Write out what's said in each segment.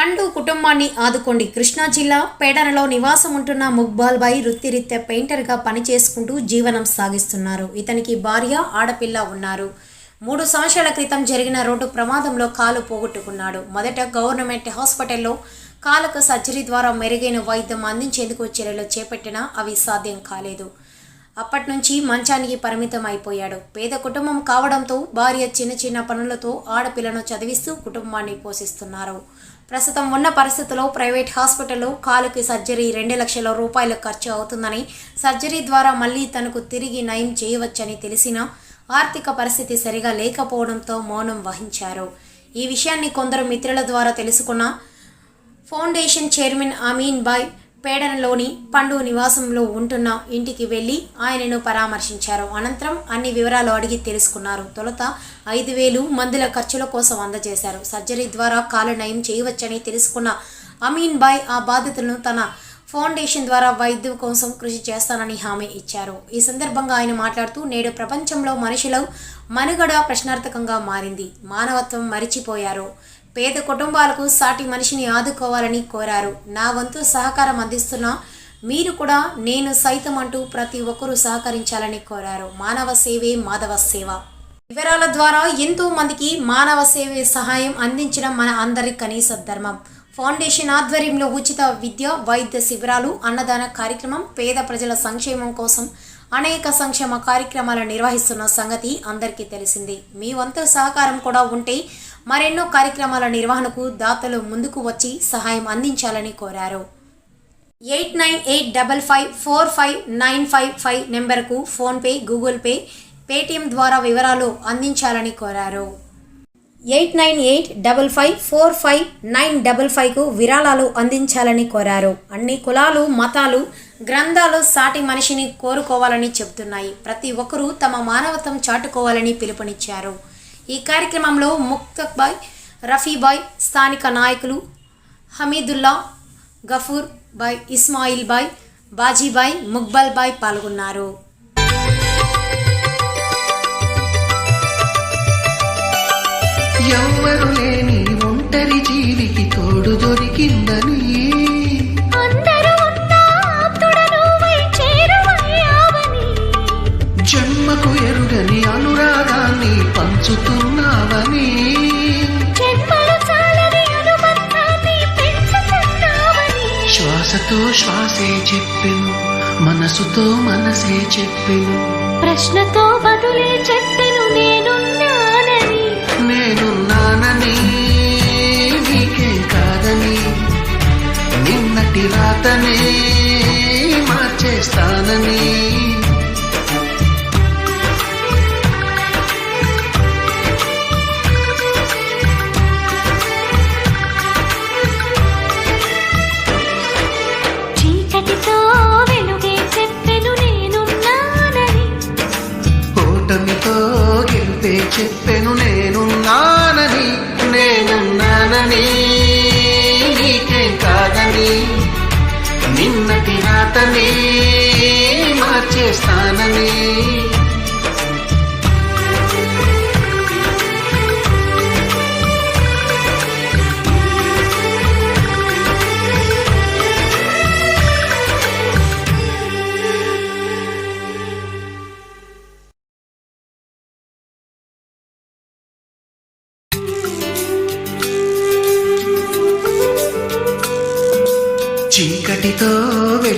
పండు కుటుంబాన్ని ఆదుకోండి. కృష్ణా జిల్లా పేడనలో నివాసం ఉంటున్న ముక్బాల్ బాయ్ వృత్తిరీత్యా పెయింటర్గా పనిచేసుకుంటూ జీవనం సాగిస్తున్నారు. ఇతనికి భార్య ఆడపిల్ల ఉన్నారు. మూడు సంవత్సరాల క్రితం జరిగిన రోడ్డు ప్రమాదంలో కాలు పోగొట్టుకున్నాడు. మొదట గవర్నమెంట్ హాస్పిటల్లో కాలకు సర్జరీ ద్వారా మెరుగైన వైద్యం అందించేందుకు చర్యలు చేపట్టినా అవి సాధ్యం కాలేదు. అప్పటి నుంచి మంచానికి పరిమితం అయిపోయాడు. పేద కుటుంబం కావడంతో భార్య చిన్న చిన్న పనులతో ఆడపిల్లను చదివిస్తూ కుటుంబాన్ని పోషిస్తున్నారు. ప్రస్తుతం ఉన్న పరిస్థితుల్లో ప్రైవేట్ హాస్పిటల్లో కాలుకి సర్జరీ రెండు లక్షల రూపాయలు ఖర్చు అవుతుందని సర్జరీ ద్వారా మళ్ళీ తనకు తిరిగి నయం చేయవచ్చని తెలిసినా ఆర్థిక పరిస్థితి సరిగా లేకపోవడంతో మౌనం వహించారు. ఈ విషయాన్ని కొందరు మిత్రుల ద్వారా తెలుసుకున్న ఫౌండేషన్ చైర్మన్ అమీన్ బాయ్ పేడనలోని పండు నివాసంలో ఉంటున్న ఇంటికి వెళ్ళి ఆయనను పరామర్శించారు. అనంతరం అన్ని వివరాలు అడిగి తెలుసుకున్నారు. తొలుత ఐదు వేలు మందుల ఖర్చుల కోసం అందజేశారు. సర్జరీ ద్వారా కాలు నయం చేయవచ్చని తెలుసుకున్న అమీన్ బాయ్ ఆ బాధితులను తన ఫౌండేషన్ ద్వారా వైద్యం కోసం కృషి చేస్తానని హామీ ఇచ్చారు. ఈ సందర్భంగా ఆయన మాట్లాడుతూ నేడు ప్రపంచంలో మనుషులు మనుగడ ప్రశ్నార్థకంగా మారింది. మానవత్వం మరిచిపోయారు. పేద కుటుంబాలకు సాటి మనిషిని ఆదుకోవాలని కోరారు. నా వంతు సహకారం అందిస్తున్న మీరు కూడా నేను సైతం అంటూ ప్రతి ఒక్కరూ సహకరించాలని కోరారు. మానవ సేవే మాధవ సేవ. వివరాల ద్వారా ఎంతో మందికి మానవ సేవ సహాయం అందించడం మన అందరి కనీస ధర్మం. ఫౌండేషన్ ఆధ్వర్యంలో ఉచిత విద్య వైద్య శిబిరాలు అన్నదాన కార్యక్రమం పేద ప్రజల సంక్షేమం కోసం అనేక సంక్షేమ కార్యక్రమాలు నిర్వహిస్తున్న సంగతి అందరికీ తెలిసింది. మీ వంతు సహకారం కూడా ఉంటే మరెన్నో కార్యక్రమాల నిర్వహణకు దాతలు ముందుకు వచ్చి సహాయం అందించాలని కోరారు. Eight nine eight double five four five nine five five నెంబర్కు ఫోన్పే గూగుల్ పే పేటిఎం ద్వారా వివరాలు అందించాలని కోరారు. Eight nine eight double five four five nine double ఫైవ్కు విరాళాలు అందించాలని కోరారు. అన్ని కులాలు మతాలు గ్రంథాలు సాటి మనిషిని కోరుకోవాలని చెబుతున్నాయి. ప్రతి ఒక్కరూ తమ మానవత్వం చాటుకోవాలని పిలుపునిచ్చారు. ఈ కార్యక్రమంలో ముక్తబాయ్ రఫీబాయ్ స్థానిక నాయకులు Hamidullah Gafoor bye Ismail bye Bajibhai ముక్బల్ bye పాల్గొన్నారు. ఎవ్వరు లేని ఒంటరి జీవికి తోడు దొరికిందని పంచుతున్నావని. శ్వాసతో శ్వాసే చెప్పెను మనసుతో మనసే చెప్పెను. ప్రశ్నతో బదులే చెప్పెను నేనున్నానని. నేనున్నానని నీకేం కాదని. నిన్నటి రాతనే మార్చేస్తానని. మార్చేస్తానని మార్చేస్తానని. చీకటితో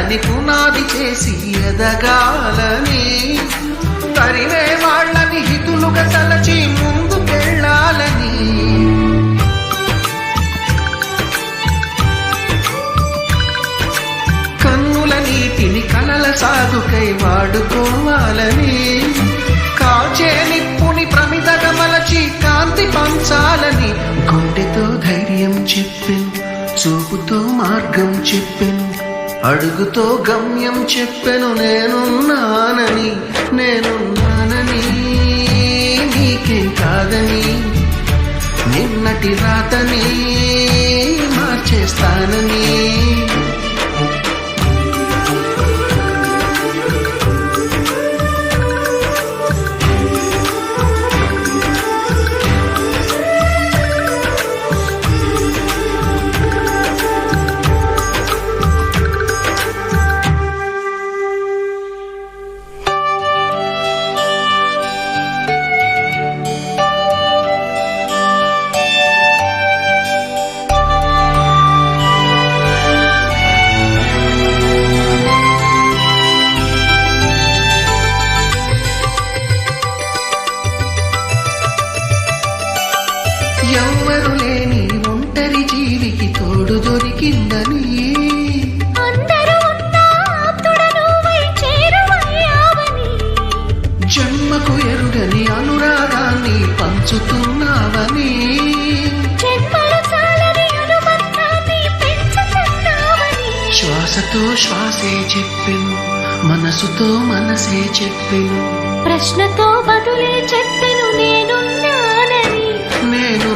తనని పునాది చేసి ఎదగాలని. తరివే వాళ్ళని హితులుగా తలచి ముందుకెళ్ళాలని. కన్నుల నీటిని కలల సాగుకై వాడుకోవాలని. కాచే నిప్పుని ప్రమిత గమలచి కాంతి పంచాలని. గుండెతో ధైర్యం చెప్పెను చూపుతో మార్గం చెప్పెను అడుగుతో గమ్యం చెప్పెను నేనున్నానని నేనున్నానని నీకే కాదని నిన్నటి రాతని శ్వాసతో శ్వాసే చెప్పెను మనసుతో మనసే చెప్పెను. ప్రశ్నతో బదులే చెప్పెను నేనున్నా